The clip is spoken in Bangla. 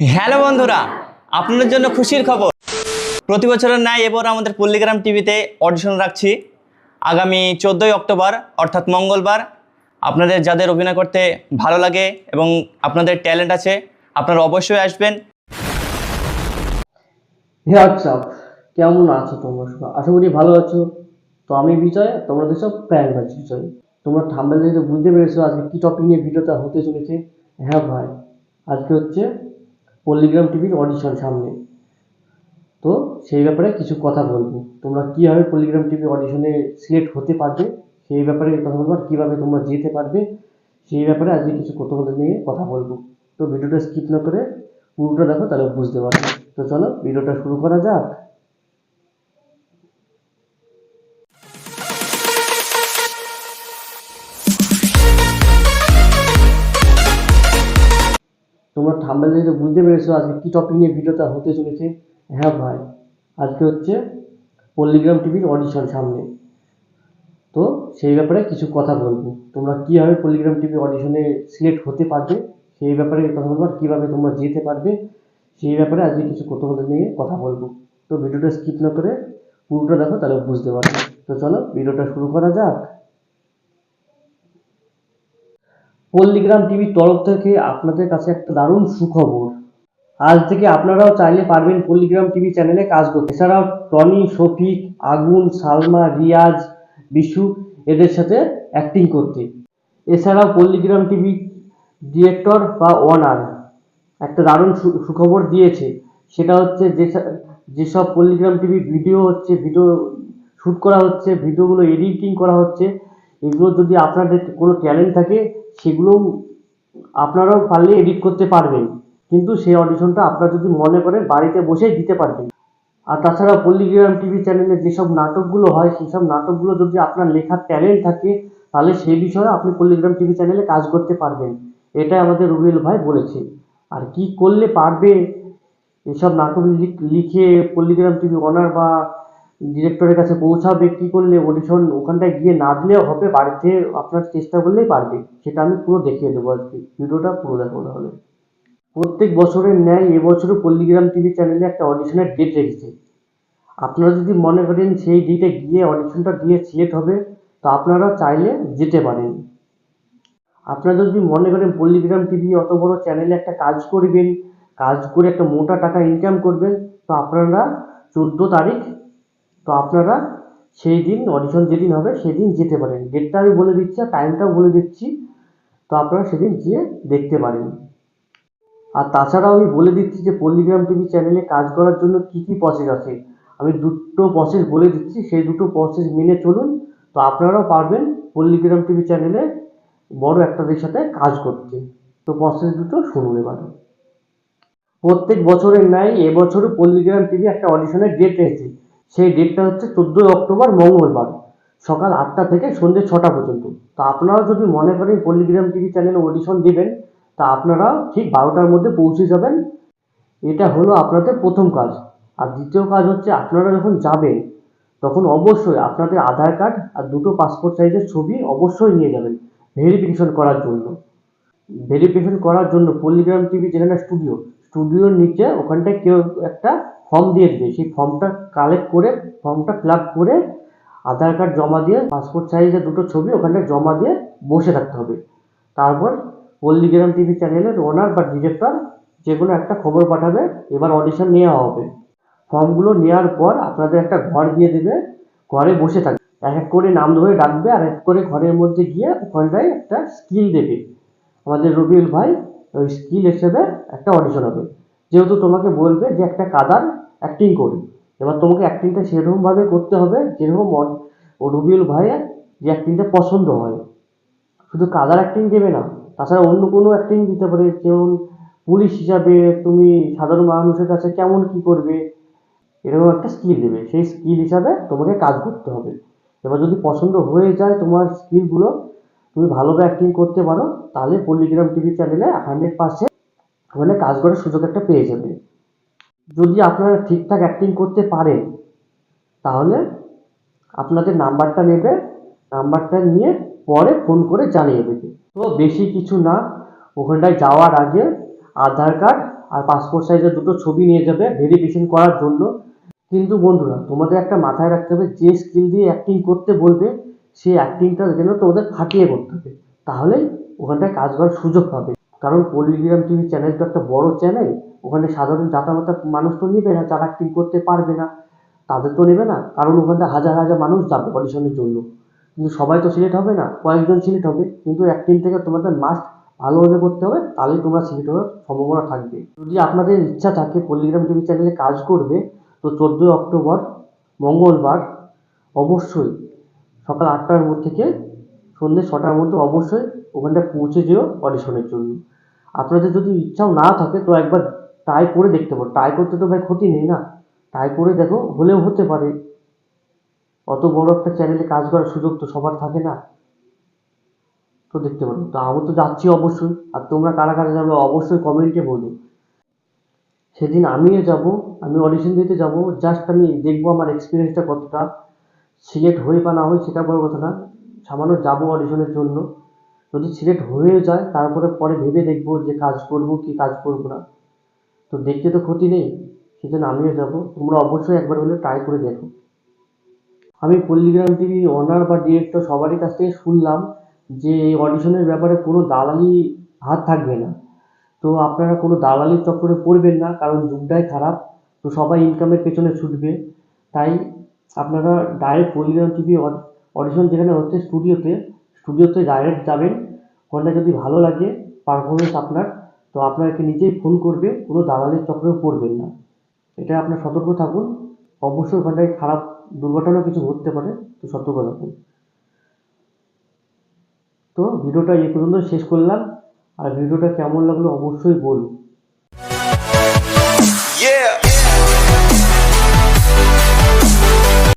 হ্যালো বন্ধুরা, আপনাদের জন্য খুশির খবর। প্রতি বছরের ন্যায় এবার আমাদের পল্লিগ্রাম টিভিতে অডিশন রাখছি। আগামী চোদ্দোই অক্টোবর, অর্থাৎ মঙ্গলবার, আপনাদের যাদের অভিনয় করতে ভালো লাগে এবং আপনাদের ট্যালেন্ট আছে, আপনারা অবশ্যই আসবেন। হে আচ্ছা কেমন আছো তোমরা সবাই? আশা করি ভালো আছো। তো আমি বিজয় তোমরা দেখছ প্র্যাঙ্ক বাজ বিজয়। তোমরা থাম্বেল দেখে বুঝতে পেরেছ আজকে কি টপিক নিয়ে ভিডিওটা হতে চলেছে। হ্যাঁ ভাই, আজকে হচ্ছে পল্লিগ্রাম টিভির অডিশন সামনে। তো সেই ব্যাপারে কিছু কথা বলব। তোমরা কীভাবে পল্লিগ্রাম টিভি অডিশনে সিলেক্ট হতে পারবে, সেই ব্যাপারে কথা বলব আর কীভাবে তোমরা যেতে পারবে, সেই ব্যাপারে আজকে কিছু কথা নিয়ে কথা বলব। তো ভিডিওটা স্কিপ না করে পুরোটা দেখো, তাহলে বুঝতে পারবে। তো চলো, ভিডিওটা শুরু করা যাক। তোমরা থাম্বেল দেখে বুঝতে পেরেছ আজকে কি টপিক নিয়ে ভিডিওটা হতে চলেছে? হ্যাঁ ভাই, আজকে হচ্ছে পল্লিগ্রাম টিভির অডিশন সামনে। তো সেই ব্যাপারে কিছু কথা বলব। তোমরা কীভাবে পল্লিগ্রাম টিভি অডিশনে সিলেক্ট হতে পারবে, সেই ব্যাপারে কথা বলব আর কীভাবে তোমরা যেতে পারবে, সেই ব্যাপারে আজকে কিছু বলতে নিয়ে কথা বলব। তো ভিডিওটা স্কিপ না করে পুরোটা দেখো, তাহলে বুঝতে পারবে। তো চলো, ভিডিওটা শুরু করা যাক। পল্লিগ্রাম টিভির তরফ থেকে আপনাদের কাছে একটা দারুণ সুখবর। আজ থেকে আপনারাও চাইলে পারবেন পল্লিগ্রাম টিভি চ্যানেলে কাজ করতে। এছাড়াও টনি, শফিক, আগুন, সালমা, রিয়াজ, বিশু এদের সাথে অ্যাক্টিং করতে। এছাড়াও পল্লিগ্রাম টিভি ডিরেক্টর বা ওনার একটা দারুণ সুখবর দিয়েছে। সেটা হচ্ছে যে যেসব পল্লিগ্রাম টিভি ভিডিও হচ্ছে, ভিডিও শ্যুট করা হচ্ছে, ভিডিওগুলো এডিটিং করা হচ্ছে, এগুলো যদি আপনাদের কোনো ট্যালেন্ট থাকে সেগুলো আপনারাও পারলে এডিট করতে পারবেন। কিন্তু সেই অডিশনটা আপনারা যদি মনে করেন বাড়িতে বসেই দিতে পারবেন। আর তাছাড়া পল্লিগ্রাম টিভি চ্যানেলে যেসব নাটকগুলো হয়, সেসব নাটকগুলো যদি আপনার লেখার ট্যালেন্ট থাকে, তাহলে সেই বিষয়ে আপনি পল্লিগ্রাম টিভি চ্যানেলে কাজ করতে পারবেন। এটাই আমাদের রুবেল ভাই বলেছে। আর কি করলে পারবে? এসব নাটক লিখে পল্লিগ্রাম টিভি অনার বা ডিরেক্টরের কাছে পৌঁছাবে, কি করলে অডিশন ওখানটায় গিয়ে না দিলেও হবে, বাড়িতে আপনার চেষ্টা করলেই পারবে, সেটা আমি পুরো দেখিয়ে দেবো আজকে, ভিডিওটা পুরো দেখো তাহলে। প্রত্যেক বছরের ন্যায় এবছরও পল্লিগ্রাম টিভি চ্যানেলে একটা অডিশনের ডেট রেখেছে। আপনারা যদি মনে করেন সেই ডেটে গিয়ে অডিশনটা দিয়ে সিলেক্ট হবে, তো আপনারা চাইলে যেতে পারেন। আপনারা যদি মনে করেন পল্লীগ্রাম টিভি অত বড় চ্যানেলে একটা কাজ করবেন, কাজ করে একটা মোটা টাকা ইনকাম করবেন, তো আপনারা চোদ্দ তারিখ তো আপনারা সেই দিন অডিশন যেদিন হবে, সেদিন যেতে পারেন। ডেটটা আমি বলে দিচ্ছি আর টাইমটাও বলে দিচ্ছি। তো আপনারা সেদিন গিয়ে দেখতে পারেন। আর তাছাড়াও আমি বলে দিচ্ছি যে পল্লিগ্রাম টিভি চ্যানেলে কাজ করার জন্য কী কী প্রসেস আছে। আমি দুটো প্রসেস বলে দিচ্ছি। সেই দুটো প্রসেস মেনে চলুন। তো আপনারাও পারবেন পল্লিগ্রাম টিভি চ্যানেলে বড় একটাদের সাথে কাজ করতে। তো প্রসেস দুটো শুনুন এবার। প্রত্যেক বছরের ন্যায় এবছরও পল্লিগ্রাম টিভি একটা অডিশনের ডেট রেখেছে সেই ডেটটা হচ্ছে চোদ্দোই অক্টোবর, মঙ্গলবার, সকাল আটটা থেকে সন্ধ্যে ছটা পর্যন্ত। তা আপনারাও যদি মনে করেন পল্লিগ্রাম টিভি চ্যানেলে অডিশন দিবেন, তা আপনারা ঠিক বারোটার মধ্যে পৌঁছে যাবেন। এটা হলো আপনাদের প্রথম কাজ। আর দ্বিতীয় কাজ হচ্ছে আপনারা যখন যাবেন, তখন অবশ্যই আপনাদের আধার কার্ড আর দুটো পাসপোর্ট সাইজের ছবি অবশ্যই নিয়ে যাবেন ভেরিফিকেশন করার জন্য। ভেরিফিকেশন করার জন্য পল্লিগ্রাম টিভি যেখানে স্টুডিও স্টুডিওর নিচে ওখানটায় কেউ একটা ফর্ম দিয়ে দেবে। সেই ফর্মটা কালেক্ট করে ফর্মটা ফিল করে আধার কার্ড জমা দিয়ে পাসপোর্ট সাইজের দুটো ছবি ওখানটায় জমা দিয়ে বসে থাকতে হবে। তারপর পল্লিগ্রাম টিভি চ্যানেলের ওনার বা ডিরেক্টর যে কোনো একটা খবর পাঠাবে, এবার অডিশন নেওয়া হবে। ফর্মগুলো নেওয়ার পর আপনাদের একটা ঘর দিয়ে দেবে, ঘরে বসে থাকবে। এক এক করে নাম ধরে ডাকবে, আর এক করে ঘরের মধ্যে গিয়ে ওখানটায় একটা স্কিল দেবে। আমাদের রবিউল ভাই ওই স্কিল হিসেবে একটা অডিশন হবে। যেহেতু তোমাকে বলবে যে একটা কাদার অ্যাক্টিং করি, এবার তোমাকে অ্যাক্টিংটা সেরকমভাবে করতে হবে যেরকম রবিউল ভাইয়ের যে অ্যাক্টিংটা পছন্দ হয়। শুধু কাদার অ্যাক্টিং দেবে না, তাছাড়া অন্য কোনো অ্যাক্টিং দিতে পারে, যেমন পুলিশ হিসাবে তুমি সাধারণ মানুষের কাছে কেমন কি করবে, এরকম একটা স্কিল দেবে। সেই স্কিল হিসাবে তোমাকে কাজ করতে হবে। এবার যদি পছন্দ হয়ে যায় তোমার স্কিলগুলো তুমি ভালোভাবে অ্যাক্টিং করতে পারো, তাহলে পল্লিগ্রাম টিভি চ্যানেলে হান্ড্রেড পার্সেন্ট ওখানে কাজ করার সুযোগ একটা পেয়ে যাবে। যদি আপনারা ঠিকঠাক অ্যাক্টিং করতে পারেন, তাহলে আপনাদের নাম্বারটা নেবে, নাম্বারটা নিয়ে পরে ফোন করে জানিয়ে দেবে। তো বেশি কিছু না, ওখানটায় যাওয়ার আগে আধার কার্ড আর পাসপোর্ট সাইজের দুটো ছবি নিয়ে যাবে ভেরিফিকেশন করার জন্য। কিন্তু বন্ধুরা, তোমাদের একটা মাথায় রাখতে হবে, যে স্কিল দিয়ে অ্যাক্টিং করতে বলবে সেই অ্যাক্টিংটা যেন তোমাদের খাটিয়ে করতে হবে। তাহলেই ওখানটায় কাজ করার সুযোগ পাবে। কারণ পলিগ্রাম টিভি চ্যানেল তো একটা বড় চ্যানেল ওখানে সাধারণ জাতামাতা মানুষ তো নেবে না, যারা অ্যাক্টিং করতে পারবে না, তাদের তো নেবে না। কারণ ওখানটা হাজার হাজার মানুষ যাবে অডিশনের জন্য। কিন্তু সবাই তো সিলেক্ট হবে না, কয়েকজন সিলেক্ট হবে। কিন্তু অ্যাক্টিং থেকে তোমাদের মাস্ট ভালোভাবে করতে হবে, তাহলেই তোমরা সিলেক্ট হওয়ার সম্ভাবনা থাকবে। যদি আপনাদের ইচ্ছা থাকে পল্লিগ্রাম টিভি চ্যানেলে কাজ করবে, তো চোদ্দোই অক্টোবর, মঙ্গলবার, অবশ্যই সকাল আটটার মধ্যে থেকে সন্ধ্যে ছটার মধ্যে অবশ্যই ওখানটা পৌঁছে যেও অডিশনের জন্য। আপনাদের যদি ইচ্ছাও না থাকে, তো একবার ট্রাই করে দেখতে পারো। ট্রাই করতে তো ভাই ক্ষতি নেই না। ট্রাই করে দেখো, হলেও হতে পারে। অত বড় একটা চ্যানেলে কাজ করার সুযোগ তো সবার থাকে না। তো দেখতে পারো। তো আমি তো যাচ্ছি অবশ্যই। আর তোমরা কারা কারা যাবে অবশ্যই কমেন্টে বলো। সেদিন আমিও যাব, আমি অডিশন দিতে যাব। জাস্ট আমি দেখব আমার এক্সপিরিয়েন্সটা কতটা। সিলেক্ট হয়ে বা না হয় সেটা বড় কথা না। সামান্য যাব অডিশনের জন্য। যদি সিলেক্ট হয়ে যায়, তারপরে পরে ভেবে দেখব যে কাজ করব কি কাজ করব না। তো দেখতে তো ক্ষতি নেই, সেজন্য আমিও যাব। তোমরা অবশ্যই একবার হলে ট্রাই করে দেখো। আমি পল্লিগ্রাম টিভি ওনার বা ডিরেক্টর সবারই কাছ থেকে শুনলাম যে এই অডিশনের ব্যাপারে কোনো দালালি হাত থাকবে না। তো আপনারা কোনো দালালির চক্করে পড়বেন না, কারণ যুগটাই খারাপ। তো সবাই ইনকামের পেছনে ছুটবে। তাই আপনারা ডাইরেক্ট পল্লিগ্রাম টিভি অডিশন যেখানে হচ্ছে স্টুডিওতে স্টুডিওতে ডাইরেক্ট যাবেন। ওখানটা যদি ভালো লাগে পারফরমেন্স আপনার, তো আপনাকে নিজেই ফোন করবে, কোনো দালালির চক্রেও পড়বেন না। এটা আপনার সতর্ক থাকুন। অবশ্যই ওখানটায় খারাপ দুর্ঘটনা কিছু ঘটতে পারে, তো সতর্ক থাকুন। তো ভিডিওটা এই পর্যন্ত শেষ করলাম। আর ভিডিওটা কেমন লাগল অবশ্যই বলুন।